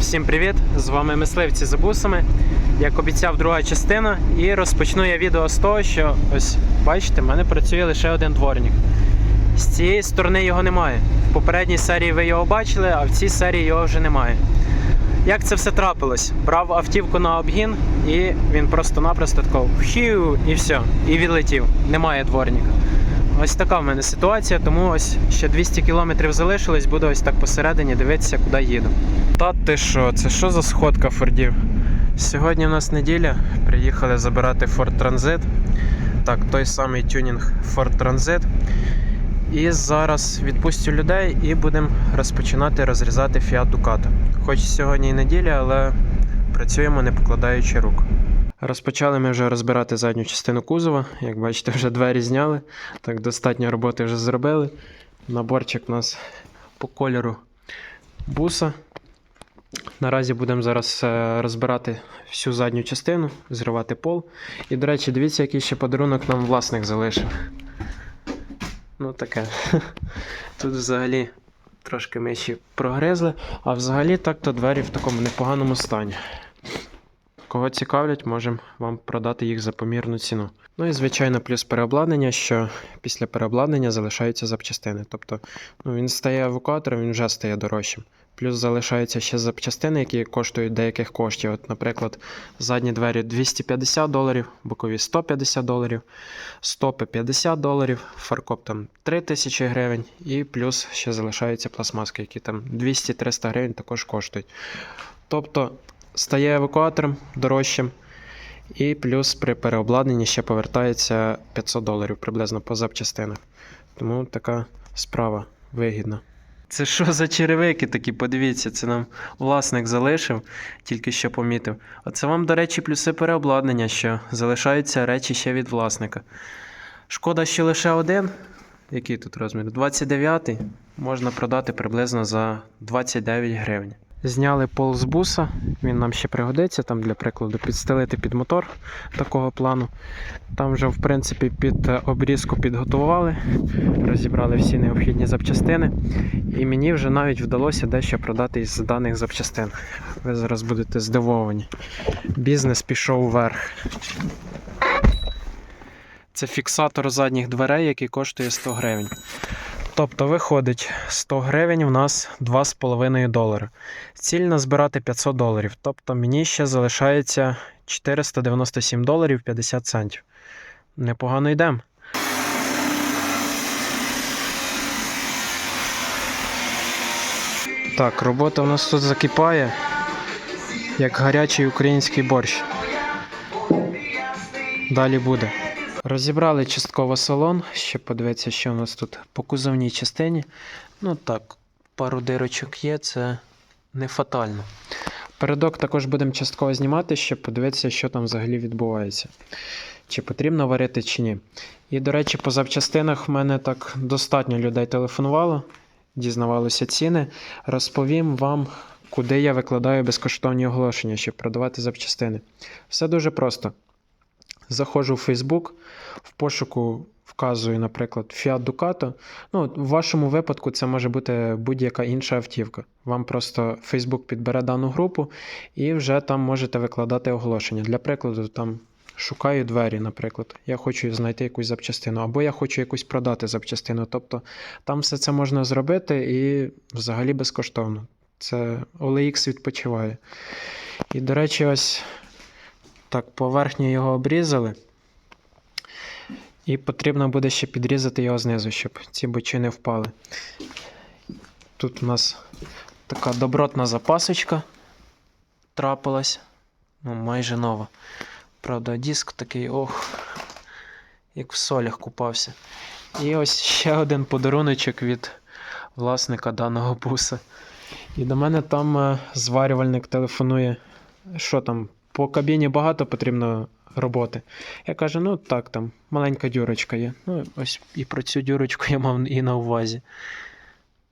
Всім привіт! З вами мисливці за бусами. Як обіцяв, друга частина. І розпочну я відео з того, що ось бачите, в мене працює лише один дворник. З цієї сторони його немає. В попередній серії ви його бачили, а в цій серії його вже немає. Як це все трапилось? Брав автівку на обгін, і він просто-напросто таков вхів і все, і відлетів. Немає дворника. Ось така в мене ситуація, тому ось ще 200 кілометрів залишилось, буду ось так посередині дивитися, куди їду. Та ти що, це що за сходка Фордів? Сьогодні у нас неділя, приїхали забирати Ford Transit. Так, той самий тюнінг Ford Transit. І зараз відпустю людей і будемо розпочинати розрізати Fiat Ducato. Хоч сьогодні і неділя, але працюємо не покладаючи рук. Розпочали ми вже розбирати задню частину кузова. Як бачите, вже двері зняли. Так, достатньо роботи вже зробили. Наборчик у нас по кольору буса. Наразі будемо зараз е, розбирати всю задню частину, зривати пол. І, до речі, дивіться, який ще подарунок нам власник залишив. Ну таке. Тут взагалі трошки ми ще прогризли, а взагалі так-то двері в такому непоганому стані. Кого цікавлять, можемо вам продати їх за помірну ціну. Ну і звичайно, плюс переобладнання, що після переобладнання залишаються запчастини. Тобто ну, він стає евакуатором, він вже стає дорожчим. Плюс залишаються ще запчастини, які коштують деяких коштів. От, наприклад, задні двері 250 доларів, бокові 150 доларів, стопи 50 доларів, фаркоп там 3000 гривень, і плюс ще залишаються пластмаски, які там 200-300 гривень також коштують. Тобто стає евакуатором дорожчим, і плюс при переобладнанні ще повертається 500 доларів приблизно по запчастинах. Тому така справа вигідна. Це що за черевики такі? Подивіться, це нам власник залишив, тільки що помітив. А це вам, до речі, плюси переобладнання, що залишаються речі ще від власника. Шкода, що лише один. Який тут розмір? 29-й. Можна продати приблизно за 29 гривень. Зняли пол з буса, він нам ще пригодиться, там для прикладу підстелити під мотор такого плану. Там вже, в принципі, під е, обрізку підготували, розібрали всі необхідні запчастини. І мені вже навіть вдалося дещо продати із даних запчастин. Ви зараз будете здивовані. Бізнес пішов вверх. Це фіксатор задніх дверей, який коштує 100 гривень. Тобто виходить 100 гривень у нас 2,5 долари. Ціль назбирати 500 доларів. Тобто мені ще залишається 497 доларів 50 центів. Непогано йдемо. Так, робота у нас тут закипає, як гарячий український борщ. Далі буде. Розібрали частково салон. Ще подивитися, що у нас тут по кузовній частині. Ну так, пару дирочок є, це не фатально. Передок також будемо частково знімати, щоб подивитися, що там взагалі відбувається. Чи потрібно варити, чи ні. І, до речі, по запчастинах в мене так достатньо людей телефонувало, дізнавалося ціни. Розповім вам, куди я викладаю безкоштовні оголошення, щоб продавати запчастини. Все дуже просто. Заходжу в Facebook, в пошуку вказую, наприклад, Fiat Ducato. Ну, в вашому випадку це може бути будь-яка інша автівка. Вам просто Facebook підбере дану групу і вже там можете викладати оголошення. Для прикладу, там шукаю двері, наприклад. Я хочу знайти якусь запчастину, або я хочу якусь продати запчастину. Тобто там все це можна зробити і взагалі безкоштовно. Це OLX відпочиває. І, до речі, ось так, поверхню його обрізали. І потрібно буде ще підрізати його знизу, щоб ці бочини впали. Тут у нас така добротна запасочка трапилась. Ну, майже нова. Правда, диск такий, ох, як в солях купався. І ось ще один подаруночок від власника даного буса. І до мене там е, зварювальник телефонує. Що там, по кабіні багато потрібно роботи. Я кажу, ну так, там маленька дюрочка є. Ну, ось і про цю дюрочку я мав і на увазі.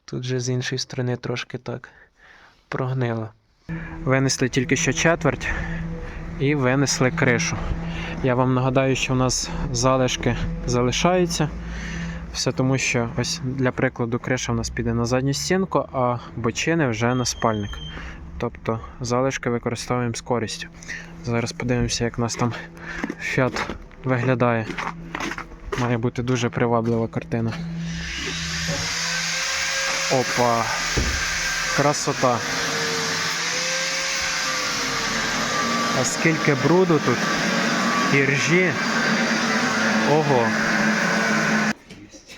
Тут же з іншої сторони трошки так прогнило. Винесли тільки що четверть і винесли кришу. Я вам нагадаю, що у нас залишки залишаються. Все тому, що ось для прикладу криша у нас піде на задню стінку, а бочини вже на спальник. Тобто залишки використовуємо з користю. Зараз подивимося, як у нас там Fiat виглядає. Має бути дуже приваблива картина. Опа! Красота! А скільки бруду тут і ржі. Ого.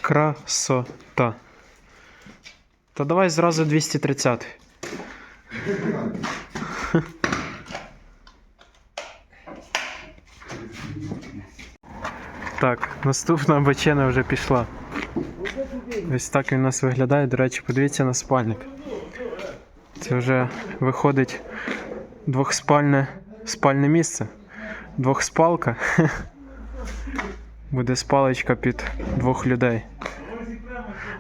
Красота. Та давай зразу 230. Так, наступна бочина вже пішла. Ось так він у нас виглядає. До речі, подивіться на спальник. Це вже виходить двохспальне спальне місце. Двохспалка. Буде спалочка під двох людей.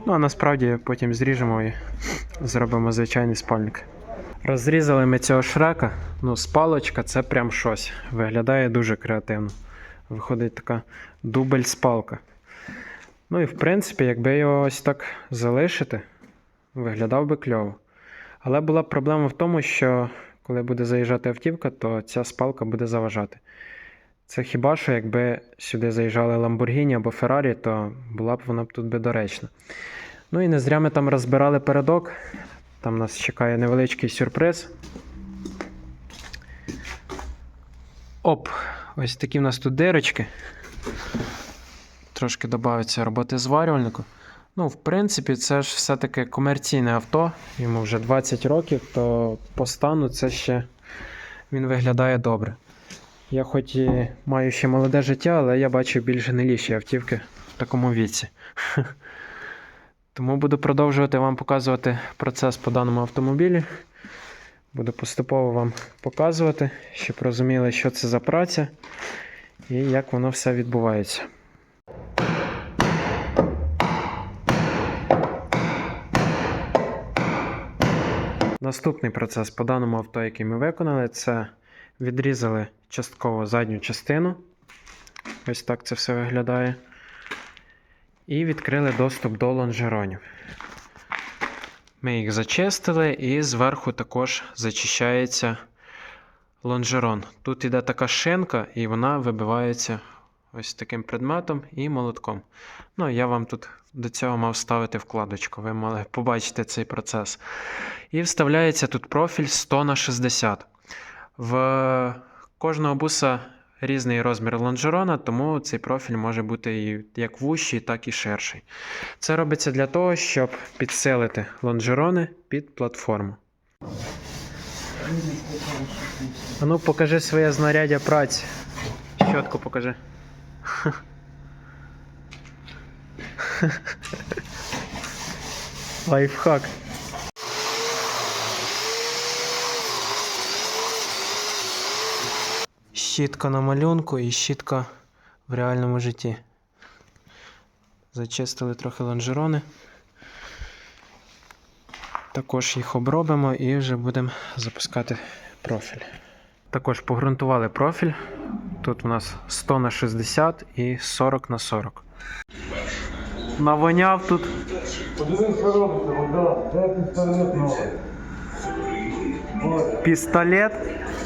Ну а насправді потім зріжемо і зробимо звичайний спальник. Розрізали ми цього шрека. Ну, спалочка це прям щось. Виглядає дуже креативно. Виходить така дубль спалка. Ну і в принципі, якби його ось так залишити, виглядав би кльово. Але була проблема в тому, що коли буде заїжджати автівка, то ця спалка буде заважати. Це хіба що, якби сюди заїжджали Lamborghini або Ferrari, то була б вона б тут би доречна. Ну і не зря ми там розбирали передок. Там нас чекає невеличкий сюрприз. Оп, ось такі в нас тут дирочки. Трошки додається роботи зварювальнику. Ну, в принципі, це ж все-таки комерційне авто, йому вже 20 років, то по стану це ще він виглядає добре. Я хоч і маю ще молоде життя, але я бачу більш гниліші автівки в такому віці. Тому буду продовжувати вам показувати процес по даному автомобілі. Буду поступово вам показувати, щоб розуміли, що це за праця і як воно все відбувається. Наступний процес по даному авто, який ми виконали, це відрізали частково задню частину. Ось так це все виглядає. І відкрили доступ до лонжеронів. Ми їх зачистили, і зверху також зачищається лонжерон. Тут іде така шинка, і вона вибивається ось таким предметом і молотком. Ну, я вам тут до цього мав ставити вкладочку, ви мали побачити цей процес. І вставляється тут профіль 100 на 60. В кожного буса різний розмір лонжерона, тому цей профіль може бути як вущий, так і ширший. Це робиться для того, щоб підсилити лонжерони під платформу. А ну покажи своє знаряддя праці. Щотку покажи. Лайфхак. Щітка на малюнку і щітка в реальному житті. Зачистили трохи лонжерони. Також їх обробимо і вже будемо запускати профіль. Також погрунтували профіль. Тут у нас 100 на 60 і 40 на 40. Навоняв тут. Подивись, що робиться, вода, де пістолет новий. Пістолет.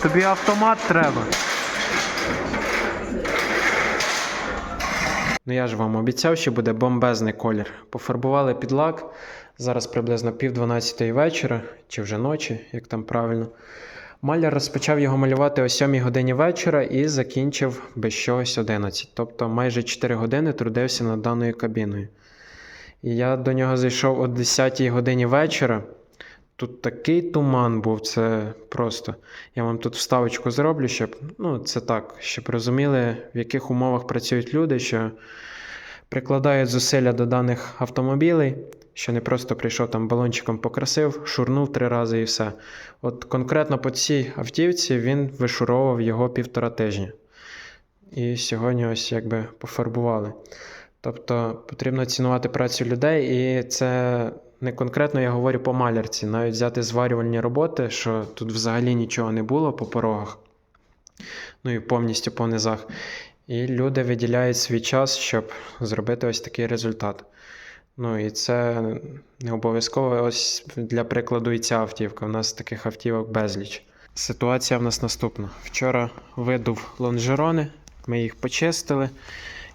Тобі автомат треба. Ну я ж вам обіцяв, що буде бомбезний колір. Пофарбували під лак. Зараз приблизно пів дванадцятої вечора, чи вже ночі, як там правильно. Маляр розпочав його малювати о 7 годині вечора і закінчив без чогось 11. Тобто майже 4 години трудився над даною кабіною. І я до нього зайшов о 10 годині вечора. Тут такий туман був, це просто. Я вам тут вставочку зроблю, щоб ну, це так, щоб розуміли, в яких умовах працюють люди, що прикладають зусилля до даних автомобілей, що не просто прийшов там балончиком покрасив, шурнув три рази і все. От конкретно по цій автівці він вишуровував його півтора тижня. І сьогодні ось якби пофарбували. Тобто потрібно цінувати працю людей, і це не конкретно я говорю по малярці, навіть взяти зварювальні роботи, що тут взагалі нічого не було по порогах, ну і повністю по низах. І люди виділяють свій час, щоб зробити ось такий результат. Ну і це не обов'язково ось для прикладу і ця автівка. У нас таких автівок безліч. Ситуація в нас наступна. Вчора видув лонжерони, ми їх почистили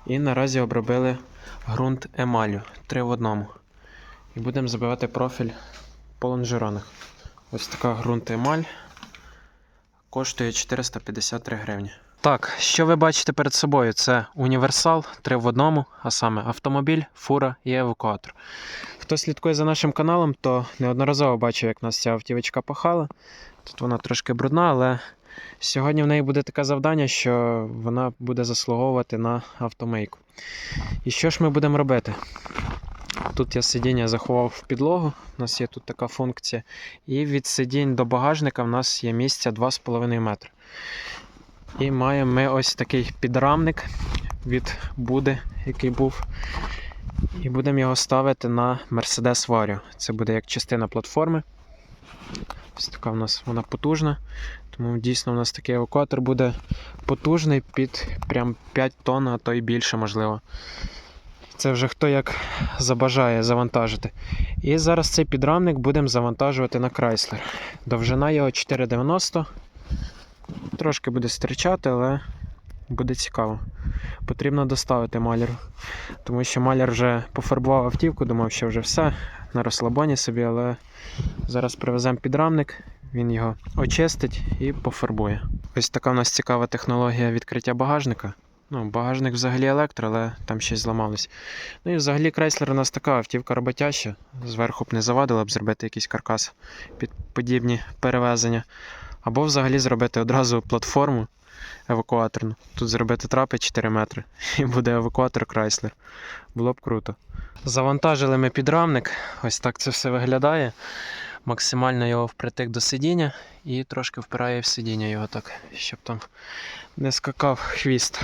і наразі обробили ґрунт емалю 3 в одному. І будемо забивати профіль по лонжеронах. Ось така ґрунт емаль коштує 453 гривні. Так, що ви бачите перед собою? Це універсал 3 в одному, а саме автомобіль, фура і евакуатор. Хто слідкує за нашим каналом, то неодноразово бачив, як нас ця автівочка пахала. Тут вона трошки брудна, але сьогодні в неї буде таке завдання, що вона буде заслуговувати на автомийку. І що ж ми будемо робити? Тут я сидіння заховав в підлогу, у нас є тут така функція. І від сидінь до багажника в нас є місця 2,5 метри. І маємо ми ось такий підрамник від Буди, який був. І будемо його ставити на Mercedes Vario. Це буде як частина платформи. Ось така в нас вона потужна. Тому дійсно у нас такий евакуатор буде потужний під прям 5 тонн, а то й більше можливо. Це вже хто як забажає завантажити. І зараз цей підрамник будемо завантажувати на Chrysler. Довжина його 4,90. Трошки буде стрічати, але буде цікаво. Потрібно доставити маляру. Тому що маляр вже пофарбував автівку, думав, що вже все на розслабоні собі, але зараз привеземо підрамник, він його очистить і пофарбує. Ось така у нас цікава технологія відкриття багажника. Ну, багажник взагалі електро, але там щось зламалось. Ну і взагалі Chrysler у нас така автівка роботяща. Зверху б не завадило б зробити якийсь каркас під подібні перевезення. Або взагалі зробити одразу платформу евакуаторну. Тут зробити трапи 4 метри і буде евакуатор Chrysler. Було б круто. Завантажили ми підрамник. Ось так це все виглядає. Максимально його впритик до сидіння і трошки впирає в сидіння його так, щоб там не скакав хвіст.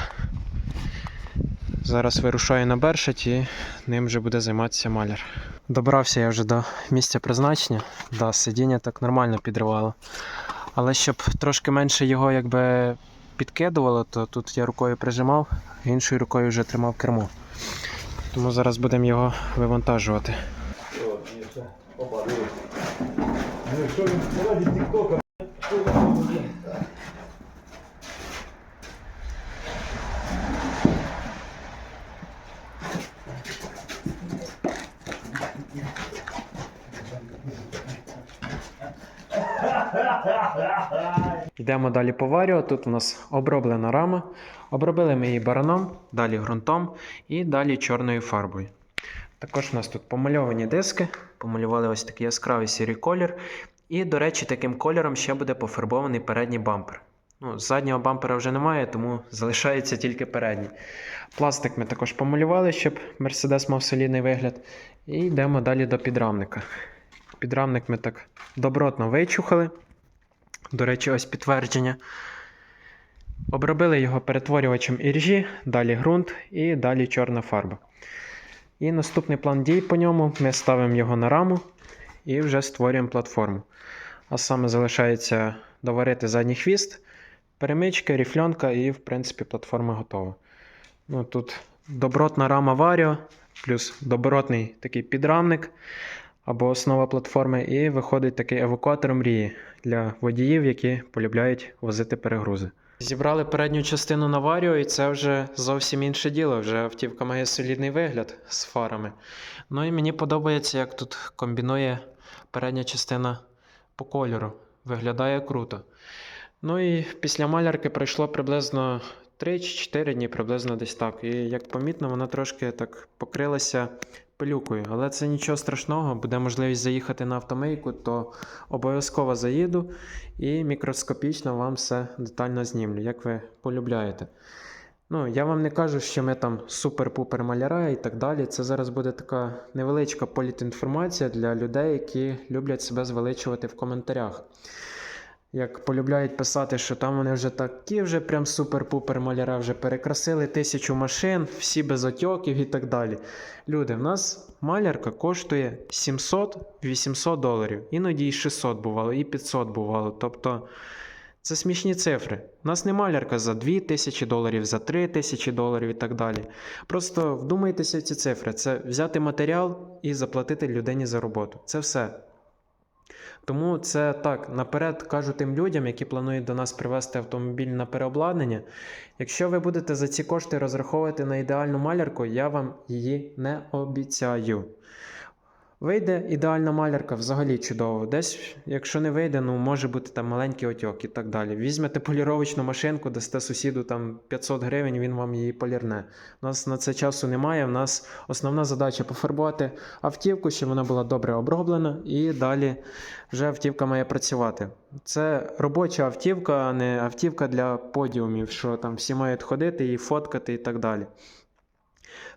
Зараз вирушаю на Бершать і ним вже буде займатися маляр. Добрався я вже до місця призначення. Да, сидіння так нормально підривало. Але щоб трошки менше його якби підкидувало, то тут я рукою прижимав, іншою рукою вже тримав кермо. Тому зараз будемо його вивантажувати. Йдемо далі по варіо. Тут у нас оброблена рама. Обробили ми її бараном, далі ґрунтом і далі чорною фарбою. Також у нас тут помальовані диски, помалювали ось такий яскравий сірий колір. І, до речі, таким кольором ще буде пофарбований передній бампер. Ну, заднього бампера вже немає, тому залишається тільки передній. Пластик ми також помалювали, щоб Mercedes мав солідний вигляд. І йдемо далі до підрамника. Підрамник ми так добротно вичухали. До речі, ось підтвердження. Обробили його перетворювачем іржі, далі ґрунт і далі чорна фарба. І наступний план дій по ньому ми ставимо його на раму і вже створюємо платформу. А саме залишається доварити задній хвіст, перемичка, ріфльонка і, в принципі, платформа готова. Ну, тут добротна рама Vario, плюс добротний такий підрамник або основа платформи, і виходить такий евакуатор мрії для водіїв, які полюбляють возити перегрузи. Зібрали передню частину на і це вже зовсім інше діло. Вже автівка має солідний вигляд з фарами. Ну і мені подобається, як тут комбінує передня частина по кольору. Виглядає круто. Ну і після малярки пройшло приблизно 3-4 дні, приблизно десь так. І як помітно, вона трошки так покрилася пилюкою. Але це нічого страшного, буде можливість заїхати на автомийку, то обов'язково заїду і мікроскопічно вам все детально знімлю, як ви полюбляєте. Ну, я вам не кажу, що ми там супер-пупер маляра і так далі. Це зараз буде така невеличка політінформація для людей, які люблять себе звеличувати в коментарях. Як полюбляють писати, що там вони вже такі вже прям супер-пупер маляра, вже перекрасили тисячу машин, всі без отьоків і так далі. Люди, в нас малярка коштує 700-800 доларів. Іноді і 600 бувало, і 500 бувало. Тобто Це смішні цифри. У нас не малярка за 2 тисячі доларів, за 3 тисячі доларів і так далі. Просто вдумайтеся в ці цифри. Це взяти матеріал і заплатити людині за роботу. Це все. Тому це так, наперед кажу тим людям, які планують до нас привезти автомобіль на переобладнання. Якщо ви будете за ці кошти розраховувати на ідеальну малярку, я вам її не обіцяю. Вийде ідеальна малярка, взагалі чудово. Десь, якщо не вийде, ну може бути там маленький отьок і так далі. Візьмете поліровочну машинку, дасте сусіду там 500 гривень, він вам її полірне. У нас на це часу немає. У нас основна задача пофарбувати автівку, щоб вона була добре оброблена, і далі вже автівка має працювати. Це робоча автівка, а не автівка для подіумів, що там всі мають ходити і фоткати і так далі.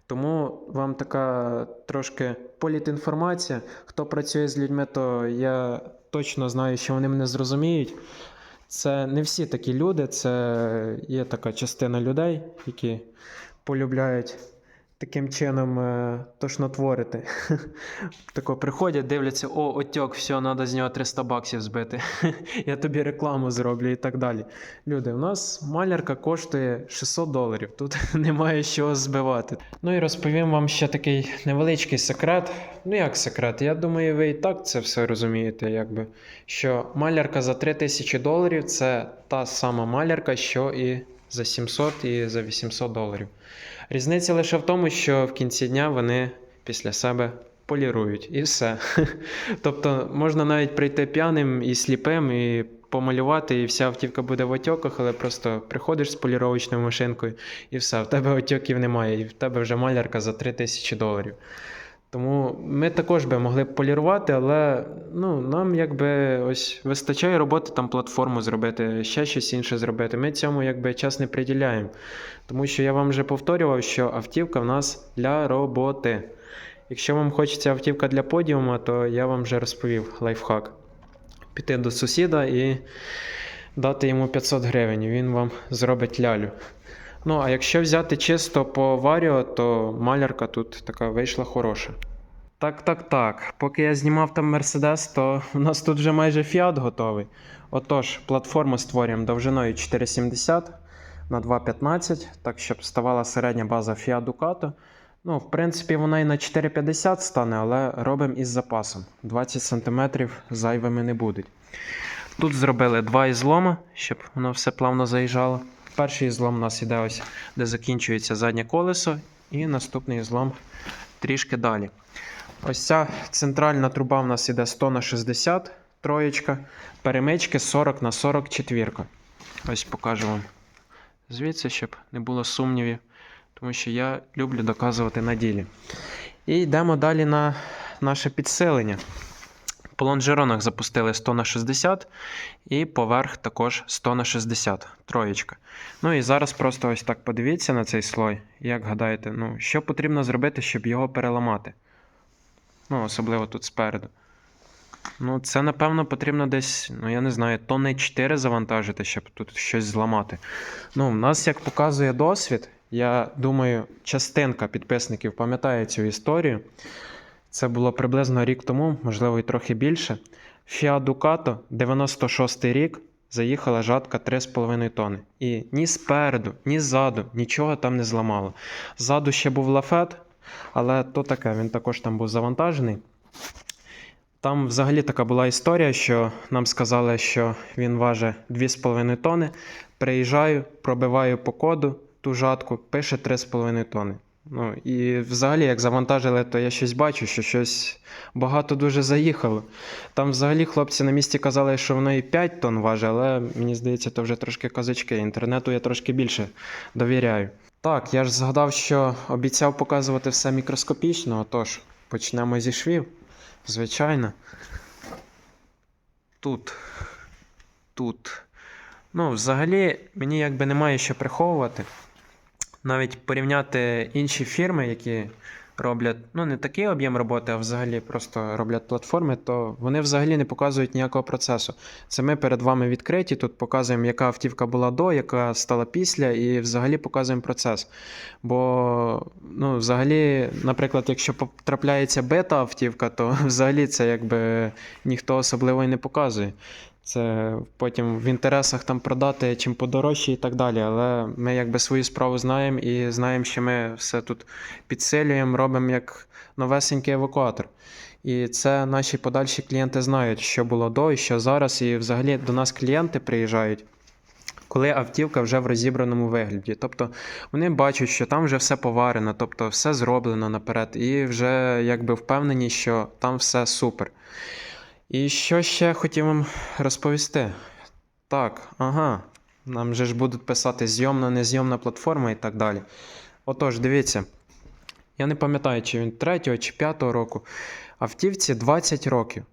Тому вам така трошки політінформація. Хто працює з людьми, то я точно знаю, що вони мене зрозуміють. Це не всі такі люди, це є така частина людей, які полюбляють таким чином е, тошнотворити. Тако приходять, дивляться, о, отьок, все, треба з нього 300 баксів збити. Я тобі рекламу зроблю і так далі. Люди, у нас малярка коштує 600 доларів. Тут немає чого збивати. Ну і розповім вам ще такий невеличкий секрет. Ну як секрет? Я думаю, ви і так це все розумієте, якби. Що малярка за 3000 доларів це та сама малярка, що і за 700 і за 800 доларів. Різниця лише в тому, що в кінці дня вони після себе полірують і все. Тобто можна навіть прийти п'яним і сліпим, і помалювати, і вся автівка буде в отьоках, але просто приходиш з поліровочною машинкою і все, в тебе отьоків немає, і в тебе вже малярка за 3000 доларів. Тому ми також би могли б полірувати, але ну, нам якби ось вистачає роботи там платформу зробити, ще щось інше зробити. Ми цьому якби час не приділяємо. Тому що я вам вже повторював, що автівка в нас для роботи. Якщо вам хочеться автівка для подіума, то я вам вже розповів лайфхак. Піти до сусіда і дати йому 500 гривень, він вам зробить лялю. Ну, а якщо взяти чисто по варіо, то малярка тут така вийшла хороша. Так, так, так. Поки я знімав там Мерседес, то у нас тут вже майже Fiat готовий. Отож, платформу створюємо довжиною 4,70 на 2,15, так щоб ставала середня база Fiat Ducato. Ну, в принципі, вона і на 4,50 стане, але робимо із запасом. 20 см зайвими не будуть. Тут зробили два ізлома, щоб воно все плавно заїжджало. Перший ізлом у нас іде ось, де закінчується заднє колесо, і наступний ізлом трішки далі. Ось ця центральна труба у нас іде 100 на 60 троєчка, перемички 40 на 40 четвірка. Ось покажу вам звідси, щоб не було сумнівів, тому що я люблю доказувати на ділі. І йдемо далі на наше підсилення. По лонжеронах запустили 100 на 60 і поверх також 100 на 60 троєчка. Ну і зараз просто ось так подивіться на цей слой. Як гадаєте, ну, що потрібно зробити, щоб його переламати? Ну, особливо тут спереду. Ну, це, напевно, потрібно десь, ну я не знаю, тонни 4 завантажити, щоб тут щось зламати. Ну, в нас, як показує досвід, я думаю, частинка підписників пам'ятає цю історію. Це було приблизно рік тому, можливо, і трохи більше. Fiat Ducato, 96 рік, заїхала жатка 3,5 тонни. І ні спереду, ні ззаду нічого там не зламало. Ззаду ще був лафет, але то таке, він також там був завантажений. Там взагалі така була історія, що нам сказали, що він важить 2,5 тонни. Приїжджаю, пробиваю по коду ту жатку, пише 3,5 тонни. Ну, і взагалі, як завантажили, то я щось бачу, що щось багато дуже заїхало. Там взагалі хлопці на місці казали, що воно і 5 тонн важить, але мені здається, то вже трошки казачки. Інтернету я трошки більше довіряю. Так, я ж згадав, що обіцяв показувати все мікроскопічно, отож, почнемо зі швів. Звичайно. Тут. Тут. Ну, взагалі, мені якби немає що приховувати. Навіть порівняти інші фірми, які роблять ну, не такий об'єм роботи, а взагалі просто роблять платформи, то вони взагалі не показують ніякого процесу. Це ми перед вами відкриті. Тут показуємо, яка автівка була до, яка стала після, і взагалі показуємо процес. Бо, ну, взагалі, наприклад, якщо потрапляється бета автівка, то взагалі це якби ніхто особливо і не показує. Це потім в інтересах там продати чим подорожче і так далі. Але ми якби свою справу знаємо і знаємо, що ми все тут підсилюємо, робимо як новесенький евакуатор. І це наші подальші клієнти знають, що було до і що зараз. І взагалі до нас клієнти приїжджають, коли автівка вже в розібраному вигляді. Тобто вони бачать, що там вже все поварено, тобто все зроблено наперед, і вже якби впевнені, що там все супер. І що ще хотів вам розповісти? Так, ага, нам же ж будуть писати зйомна, незйомна платформа і так далі. Отож, дивіться, я не пам'ятаю, чи він 3 чи 5 року. Автівці 20 років.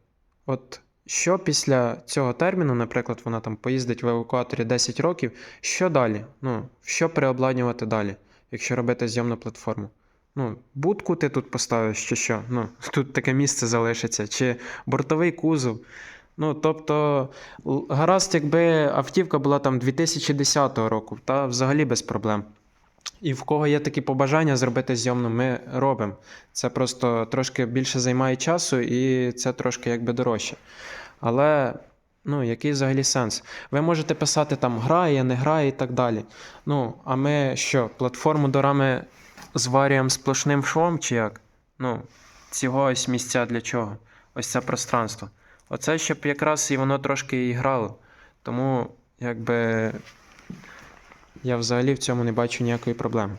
От що після цього терміну, наприклад, вона там поїздить в евакуаторі 10 років, що далі? Ну, що переобладнювати далі, якщо робити зйомну платформу? Ну, будку ти тут поставиш, чи що? Ну, тут таке місце залишиться, чи бортовий кузов. Ну, тобто, гаразд, якби автівка була там 2010 року, та взагалі без проблем. І в кого є такі побажання зробити зйомну, ми робимо. Це просто трошки більше займає часу і це трошки якби дорожче. Але ну, який взагалі сенс? Ви можете писати там грає, не грає і так далі. Ну, а ми що, платформу до рами зварюємо сплошним швом чи як? Ну, цього ось місця для чого? Ось це пространство. Оце щоб якраз і воно трошки і грало. Тому, якби я взагалі в цьому не бачу ніякої проблеми.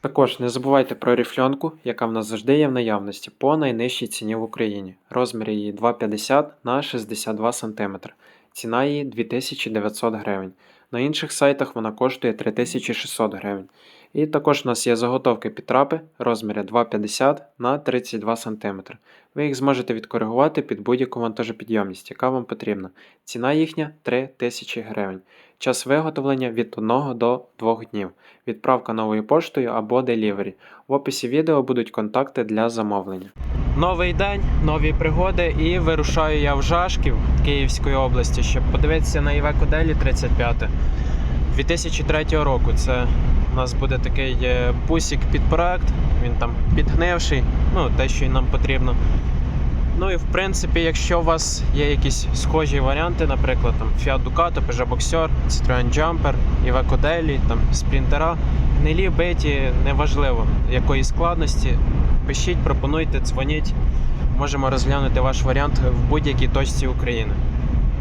Також не забувайте про ріфльонку, яка в нас завжди є в наявності по найнижчій ціні в Україні. Розмір її 2,50 на 62 см. Ціна її 2900 гривень. На інших сайтах вона коштує 3600 гривень. І також у нас є заготовки під трапи розмірі 2,50 на 32 см. Ви їх зможете відкоригувати під будь-яку вантажопідйомність, яка вам потрібна. Ціна їхня 3000 гривень. Час виготовлення від 1 до 2 днів. Відправка новою поштою або делівері. В описі відео будуть контакти для замовлення. Новий день, нові пригоди, і вирушаю я в Жашків Київської області, щоб подивитися на Івеко Делі 35 2003 року. Це у нас буде такий е, бусик під проект. Він там підгнивший, ну те, що нам потрібно. Ну і в принципі, якщо у вас є якісь схожі варіанти, наприклад, там Fiat Ducato, Peugeot Boxer, Citroen Jumper, Iveco Daily, там Sprintera, гнилі, биті, неважливо якої складності, пишіть, пропонуйте, дзвоніть. Можемо розглянути ваш варіант в будь-якій точці України.